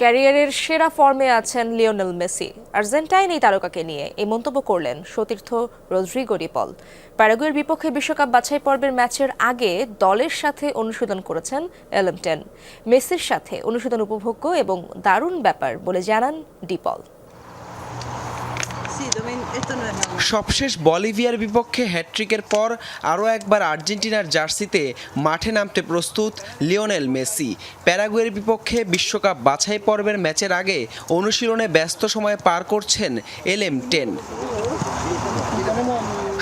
ক্যারিয়ারের সেরা ফর্মে আছেন লিওনেল মেসি। আর্জেন্টাইন এই তারকাকে নিয়ে এই মন্তব্য করলেন সতীর্থ রদ্রিগো রিপল। প্যারাগুয়ের বিপক্ষে বিশ্বকাপ বাছাই পর্বের ম্যাচের আগে দলের সাথে অনুশীলন করেছেন এলএমটেন মেসির সাথে অনুশীলন উপভোগ্য এবং দারুণ ব্যাপার বলে জানান ডিপল সবশেষ বলিভিয়ার বিপক্ষে হ্যাট্রিকের পর আরও একবার আর্জেন্টিনার জার্সিতে মাঠে নামতে প্রস্তুত লিওনেল মেসি। প্যারাগুয়ের বিপক্ষে বিশ্বকাপ বাছাই পর্বের ম্যাচের আগে অনুশীলনে ব্যস্ত সময় পার করছেন এলএম টেন।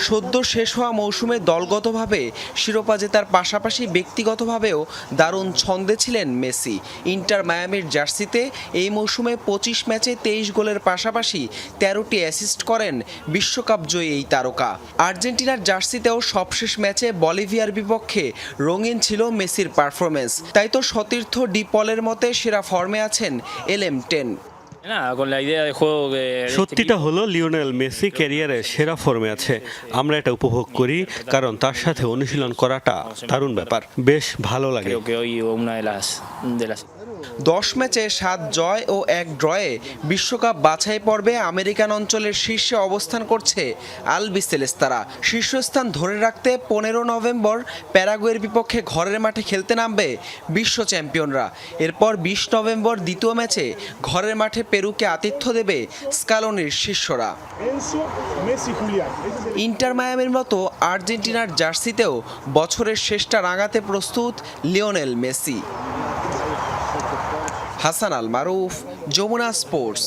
সদ্য শেষ হওয়া মৌসুমে দলগতভাবে শিরোপা জেতার পাশাপাশি ব্যক্তিগতভাবেও দারুণ ছন্দে ছিলেন মেসি। ইন্টার মায়ামির জার্সিতে এই মৌসুমে পঁচিশ ম্যাচে তেইশ গোলের পাশাপাশি তেরোটি অ্যাসিস্ট করেন বিশ্বকাপ জয়ী এই তারকা। আর্জেন্টিনার জার্সিতেও সবশেষ ম্যাচে বলিভিয়ার বিপক্ষে রঙিন ছিল মেসির পারফরমেন্স তাই তো সতীর্থ ডিপলের মতে সেরা ফর্মে আছেন এল এম টেন। সত্যিটা হলো লিওনেল মেসি ক্যারিয়ারে সেরা ফর্মে আছে। আমরা এটা উপভোগ করি কারণ তার সাথে অনুশীলন করাটা দারুণ ব্যাপার। বেশ ভালো লাগে। দশ ম্যাচে সাত জয় ও এক ড্রয়ে বিশ্বকাপ বাছাই পর্বে আমেরিকান অঞ্চলের শীর্ষে অবস্থান করছে আলবি সেলেস্তারা শীর্ষস্থান ধরে রাখতে পনেরো নভেম্বর প্যারাগুয়ের বিপক্ষে ঘরের মাঠে খেলতে নামবে বিশ্ব চ্যাম্পিয়নরা। এরপর বিশ নভেম্বর দ্বিতীয় ম্যাচে ঘরের মাঠে পেরুকে আতিথ্য দেবে স্কালনির শিষ্যরা। ইন্টার মায়ামের মতো আর্জেন্টিনার জার্সিতেও বছরের শেষটা রাঙাতে প্রস্তুত Lionel Messi. Hasan Al Maruf Jamuna sports.